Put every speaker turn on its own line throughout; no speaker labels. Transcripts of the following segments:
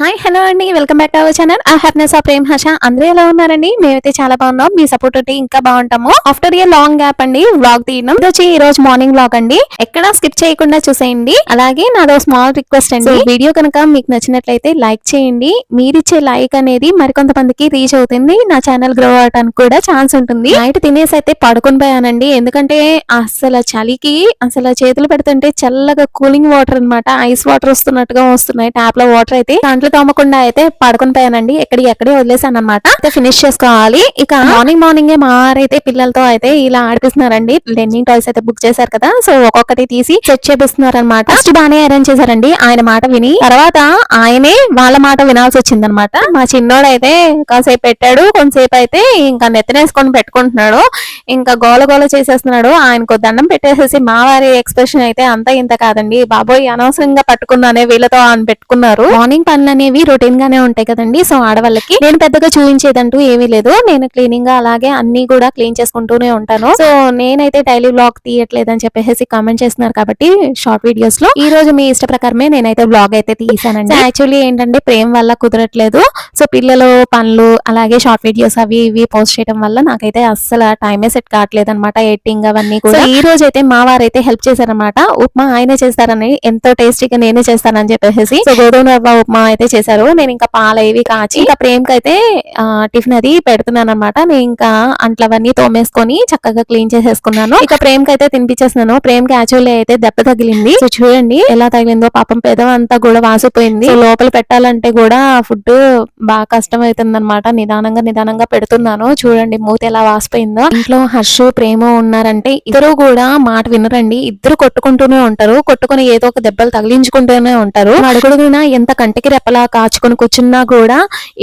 Hi hello అండి. Welcome back to our channel ఆ happiness of Prem Harsha అందరూ ఎలా ఉన్నారండి? మేమైతే చాలా బాగున్నాం. మీ సపోర్ట్ ఉంటే ఇంకా బాగుంటాము. ఆఫ్టర్ ఏ లాంగ్ గ్యాప్ అండి వ్లాగ్ తీయడం. ఇది వచ్చి ఈ రోజు మార్నింగ్ వ్లాగ్ అండి. ఎక్కడ స్కిప్ చేయకుండా చూసేయండి. అలాగే నాదో స్మాల్ రిక్వెస్ట్ అండి. వీడియో కనుక మీకు నచ్చినట్లయితే లైక్ చేయండి. మీరిచ్చే లైక్ అనేది మరికొంతమందికి రీచ్ అవుతుంది. నా ఛానల్ గ్రో అవడానికి కూడా ఛాన్స్ ఉంటుంది. నైట్ తినేసి అయితే పడుకొని పోయానండి. ఎందుకంటే అసలు చలికి అసలు చేతులు పెడుతుంటే చల్లగా కూలింగ్ వాటర్ అన్నమాట. ఐస్ వాటర్ వస్తున్నట్టుగా వస్తున్నాయి. ట్యాప్లో వాటర్ అయితే దాంట్లో తోమకుండా అయితే పడుకుని పోయానండి. ఎక్కడి ఎక్కడే వదిలేసాను అనమాట అయితే ఫినిష్ చేసుకోవాలి. ఇక మార్నింగ్ మార్నింగ్ మారైతే పిల్లలతో అయితే ఇలా ఆడిపిస్తున్నారండి. లెన్నింగ్ టాయ్స్ అయితే బుక్ చేశారు కదా. సో ఒక్కొక్కటి తీసి సెట్ చేపిస్తున్నారు అనమాట ఫస్ట్ బాగానే అరేంజ్ చేశారండి. ఆయన మాట విని తర్వాత ఆయనే వాళ్ళ మాట వినాల్సి వచ్చిందనమాట మా చిన్నోడైతే కాసేపు పెట్టాడు. కొంతసేపు అయితే ఇంకా నెత్తనేసుకొని పెట్టుకుంటున్నాడు. ఇంకా గోల గోల చేసేస్తున్నాడు. ఆయనకు దండం పెట్టేసేసి మా వారి ఎక్స్ప్రెషన్ అయితే అంత ఇంత కాదండి. బాబోయ్ అనవసరంగా పట్టుకున్నానే వీళ్ళతో అని పెట్టుకున్నారు. మార్నింగ్ పనులు అనేవి రొటీన్ గానే ఉంటాయి కదండి. సో ఆడవాళ్ళకి నేను పెద్దగా చూపించేదంటూ ఏమీ లేదు. నేను క్లీనింగ్గా అలాగే అన్ని కూడా క్లీన్ చేసుకుంటూనే ఉంటాను. సో నేనైతే డైలీ బ్లాగ్ తీయట్లేదు అని చెప్పేసి కామెంట్ చేస్తున్నారు కాబట్టి షార్ట్ వీడియోస్లో. ఈ రోజు మీ ఇష్ట ప్రకారమే నేనైతే బ్లాగ్ అయితే తీసానండి. యాక్చువల్లీ ఏంటంటే ప్రేమ వల్ల కుదరట్లేదు. సో పిల్లలు పనులు అలాగే షార్ట్ వీడియోస్ అవి ఇవి పోస్ట్ చేయడం వల్ల నాకైతే అస్సలు టైమే సెట్ కావట్లేదు అనమాట ఎడిటింగ్ అవన్నీ కూడా. ఈ రోజు అయితే మా వారైతే హెల్ప్ చేశారనమాట ఉప్మా ఆయనే చేస్తారని ఎంతో టేస్టీగా నేనే చేస్తానని చెప్పేసి. సో గోధుమ రవ్వ ఉప్మా అయితే చేశారు. నేను ఇంకా పాలు ఇవి కాచి ఇంకా ప్రేమకి అయితే టిఫిన్ అది పెడుతున్నాను అనమాట నేను ఇంకా అంట్లవన్నీ తోమేసుకొని చక్కగా క్లీన్ చేసేసుకున్నాను. ఇక ప్రేమకి అయితే తినిపించేస్తున్నాను. ప్రేమకి యాక్చువల్లీ అయితే దెబ్బ తగిలింది. సో చూడండి ఎలా తగిలిందో. పాపం పెదం అంతా కూడా వాసిపోయింది. లోపల పెట్టాలంటే కూడా ఫుడ్ బాగా కష్టం అవుతుంది అనమాట నిదానంగా నిదానంగా పెడుతున్నాను. చూడండి మూతి ఎలా వాసిపోయిందో. ఇంట్లో హర్ష ప్రేమ ఉన్నారంటే ఇద్దరు కూడా మాట వినరండి. ఇద్దరు కొట్టుకుంటూనే ఉంటారు. కొట్టుకుని ఏదో ఒక దెబ్బలు తగిలించుకుంటూనే ఉంటారు. అడుగుడుగునా ఎంత కంటికి రెప్పలా కాచుకొని కూర్చున్నా కూడా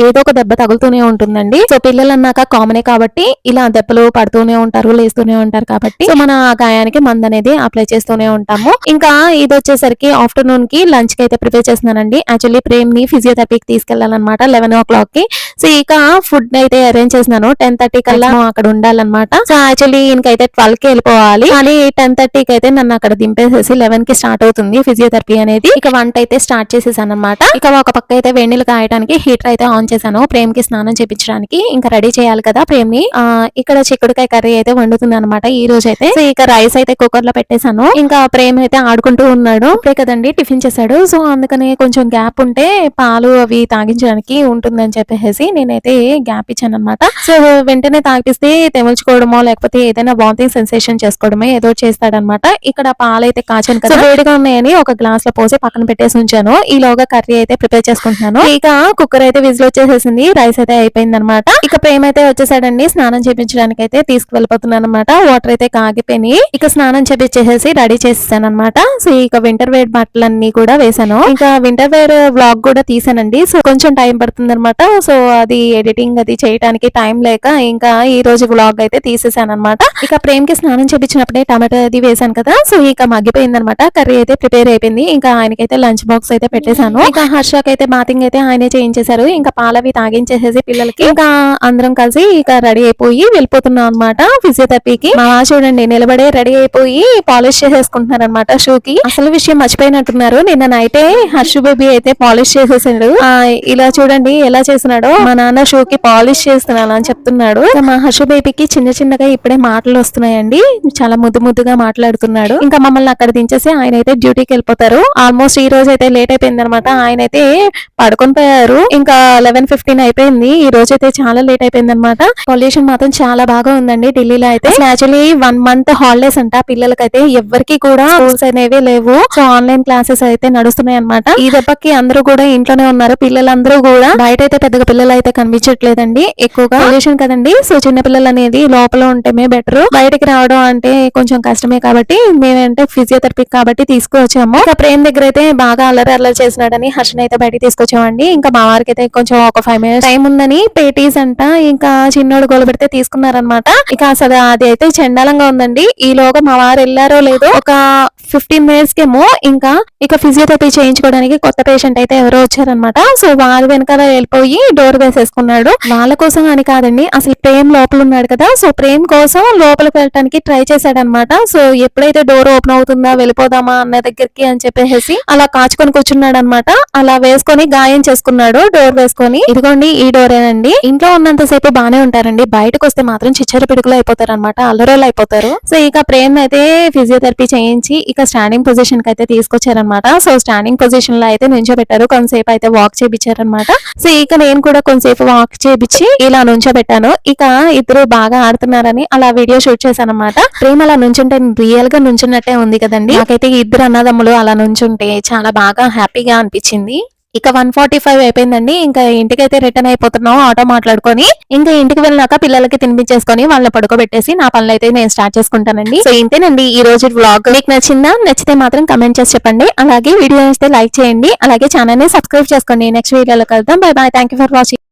ఏదో ఒక దెబ్బ తగులుతూనే ఉంటుందండి. సో పిల్లలు అన్నాక కామనే కాబట్టి ఇలా దెబ్బలు పడుతూనే ఉంటారు లేస్తూనే ఉంటారు కాబట్టి. సో మన ఆ గాయానికి మందు అనేది అప్లై చేస్తూనే ఉంటాము. ఇంకా ఇది వచ్చేసరికి ఆఫ్టర్నూన్కి లంచ్కి అయితే ప్రిపేర్ చేస్తున్నానండి. యాక్చువల్లీ ప్రేమ్ని ఫిజియోథెరపీకి తీసుకెళ్ళాలన్నమాట లెవెన్ ఓ క్లాక్కి సో ఇక ఫుడ్ అయితే అరేంజ్ చేసినాను టెన్ థర్టీ కల్లా అక్కడ ఉండాలన్నమాట. సో యాక్చువల్లీ ఇంకైతే ట్వెల్వ్కి వెళ్ళిపోవాలి. కానీ టెన్ థర్టీకి అయితే నన్ను అక్కడ దింపేసేసి లెవెన్కి స్టార్ట్ అవుతుంది ఫిజియోథెరపీ అనేది. ఇక వంట అయితే స్టార్ట్ చేసేసాను అనమాట ఇక ఒక పక్క అయితే వేణీలు కాయడానికి హీటర్ అయితే ఆన్ చేశాను. ప్రేమ్కి స్నానం చేపించడానికి ఇంకా రెడీ చేయాలి కదా ప్రేమ్ని. ఆ, ఇక్కడ చిక్కుడుకాయ కర్రీ అయితే వండుతుంది అనమాట ఈ రోజు అయితే సో ఇక రైస్ అయితే కుక్కర్లో పెట్టేశాను. ఇంకా ప్రేమ్ అయితే ఆడుకుంటూ ఉన్నాడు. ఇప్పుడే కదండి టిఫిన్ చేశాడు. సో అందుకని కొంచెం గ్యాప్ ఉంటే పాలు అవి తాగించడానికి ఉంటుందని చెప్పేసి నేనైతే గ్యాప్ ఇచ్చాను అనమాట సో వెంటనే తాగిస్తే తెమల్చుకోవడమో లేకపోతే ఏదైనా వామిటింగ్ సెన్సేషన్ చేసుకోవడమే ఏదో చేస్తాడనమాట ఇక్కడ పాలైతే కాచాను కదా. వేడిగా ఉన్నాయని ఒక గ్లాస్లో పోసి పక్కన పెట్టేసి ఉంచాను. ఈలోగా కర్రీ అయితే ప్రిపేర్ చేసుకుంటున్నాను. ఇక కుక్కర్ అయితే విజిల్ వచ్చేసేసింది రైస్ అయితే అయిపోయింది అనమాట ఇక ప్రేమ అయితే వచ్చేసాడండి స్నానం చేపించడానికి అయితే తీసుకువెళ్ళిపోతున్నాను అనమాట వాటర్ అయితే కాగిపోయినాయి. ఇక స్నానం చేపించేసేసి రెడీ చేసేసాను అనమాట సో ఇక వింటర్ వేర్ బట్టలన్నీ కూడా వేసాను ఇంకా వింటర్ వేర్ వ్లాగ్ కూడా తీసానండి సో కొంచెం టైం పడుతుంది అనమాట సో అది ఎడిటింగ్ అది చేయడానికి టైం లేక ఇంకా ఈ రోజు వ్లాగ్ అయితే తీసేసాను అనమాట ఇక ప్రేమ్కి స్నానం చేపించినప్పుడే టమాటో అది వేసాను కదా. సో ఇక మగ్గిపోయింది అనమాట కర్రీ అయితే ప్రిపేర్ అయిపోయింది. ఇంకా ఆయనకైతే లంచ్ బాక్స్ అయితే పెట్టేశాను. ఇంకా హర్షకి అయితే బాతింగ్ అయితే ఆయనే చేయించేశారు. ఇంకా పాలవి తాగించేసేసి పిల్లలకి ఇంకా అందరం కలిసి ఇక రెడీ అయిపోయి వెళ్ళిపోతున్నాం అనమాట ఫిజియోథెరపీకి మా చూడండి నిలబడే రెడీ అయిపోయి పాలిష్ చేసేసుకుంటున్నారు అనమాట షూ కి అసలు విషయం మర్చిపోయినట్టున్నారు. నిన్న నైటే హర్షు బేబీ అయితే పాలిష్ చేసేసాడు. ఆ, ఇలా చూడండి ఎలా చేస్తున్నాడో. మా నాన్న షూ కి పాలిష్ చేస్తున్నాను అని చెప్తున్నాడు మా హర్షు బేబీకి చిన్న చిన్నగా ఇప్పుడే మాటలు వస్తున్నాయండి. చాలా ముద్దు ముద్దుగా మాట్లాడుతున్నాడు. ఇంకా మమ్మల్ని అక్కడ దించేసి ఆయన అయితే డ్యూటీకి వెళ్ళిపోతారు. ఆల్మోస్ట్ ఈ రోజు అయితే లేట్ అయిపోయింది అనమాట ఆయన అయితే పడుకొని పోయారు. ఇంకా లెవెన్ ఫిఫ్టీన్ అయిపోయింది. ఈ రోజు అయితే చాలా లేట్ అయిపోయింది అనమాట పొల్యూషన్ మాత్రం చాలా బాగా ఉందండి ఢిల్లీలో అయితే. యాక్చువల్లీ వన్ మంత్ హాలిడేస్ అంట పిల్లలకైతే ఎవరికి కూడా స్కూల్స్ అనేవి లేవు. సో ఆన్లైన్ క్లాసెస్ అయితే నడుస్తున్నాయి అనమాట ఈ దెబ్బకి అందరూ కూడా ఇంట్లోనే ఉన్నారు. పిల్లలందరూ కూడా బయట అయితే పెద్దగా పిల్లలు అయితే కనిపించట్లేదండి ఎక్కువగా. పొల్యూషన్ కదండి. సో చిన్న పిల్లలు అనేది లోపల ఉంటేమే బెటర్ బయటకి రావడం అంటే కొంచెం కష్టమే కాబట్టి మేమంటే ఫిజియోథెరపీ కాబట్టి తీసుకువచ్చాము ప్రేమ్ దగ్గర అయితే బాగా అల్లరి అల్లరి చేసినాడని హర్షన్ అయితే బయటికి తీసుకొచ్చామండి. ఇంకా మా వారికి అయితే కొంచెం ఒక ఫైవ్ మినిట్స్ టైం ఉందని పేటీస్ అంట ఇంకా చిన్నోడు గోలు పెడితే తీసుకున్నారనమాట ఇక అసలు అది అయితే చండాలంగా ఉందండి. ఈ లోగా మా వారు వెళ్ళారో లేదో ఒక ఫిఫ్టీన్ మినిట్స్ కేమో ఇంకా ఇక ఫిజియోథెరపీ చేయించుకోవడానికి కొత్త పేషెంట్ అయితే ఎవరో వచ్చారనమాట సో వాళ్ళ వెనకాల వెళ్ళిపోయి డోర్ వేసేసుకున్నాడు. వాళ్ళ కోసం అని కాదండి అసలు ప్రేమ్ లోపల ఉన్నాడు కదా. సో ప్రేమ్ కోసం లోపలికి వెళ్ళడానికి ట్రై చేశాడనమాట సో ఎప్పుడైతే డోర్ ఓపెన్ అవుతుందా వెళ్ళిపోదామా అన్న దగ్గరికి అని చెప్పేసి అలా కాచుకొని కూర్చున్నాడు అనమాట అలా వేసుకొని గాయం చేసుకున్నాడు డోర్ వేసుకొని. ఇదిగోండి ఈ డోరేనండి ఇంట్లో ఉన్నంత సేపు బానే ఉంటారండి. బయటకు వస్తే మాత్రం చిచ్చర పిడుగులు అయిపోతారు అనమాట అల్లరోలు అయిపోతారు. సో ఇక ప్రేమ్ అయితే ఫిజియోథెరపీ చేయించి ఇక స్టాండింగ్ పొజిషన్కి అయితే తీసుకొచ్చారనమాట సో స్టాండింగ్ పొజిషన్లో అయితే నుంచోబెట్టారు. కొంతసేపు అయితే వాక్ చేయించారనమాట సో ఇక నేను కూడా కొంతసేపు వాక్ చేయించి ఇలా నుంచోబెట్టాను. ఇక ఇద్దరు బాగా ఆడుతున్నారని అలా వీడియో షూట్ చేశాను అనమాట అలా నుంచుంటే రియల్గా నుంచున్నట్టే ఉంది కదండి. నాకైతే ఇద్దరు అన్నదమ్ములు అలా నుంచుంటే చాలా బాగా హ్యాపీగా అనిపించింది. ఇక వన్ ఫార్టీ ఫైవ్ అయిపోయిందండి. ఇంకా ఇంటికైతే రిటర్న్ అయిపోతున్నాం. ఆటో మాట్లాడుకొని ఇంకా ఇంటికి వెళ్ళినాక పిల్లలకి తినిపించేసుకొని వాళ్ళని పడుకోబెట్టేసి నా పనులు అయితే నేను స్టార్ట్ చేసుకుంటానండి. సో ఇంతేనండి ఈ రోజు వ్లాగ్ మీకు నచ్చిందా? నచ్చితే మాత్రం కమెంట్ చేసి చెప్పండి. అలాగే వీడియో నచ్చితే లైక్ చేయండి. అలాగే ఛానల్ని సబ్స్క్రైబ్ చేసుకోండి. నెక్స్ట్ వీడియోలో కలుద్దాం. Bye bye thank for watching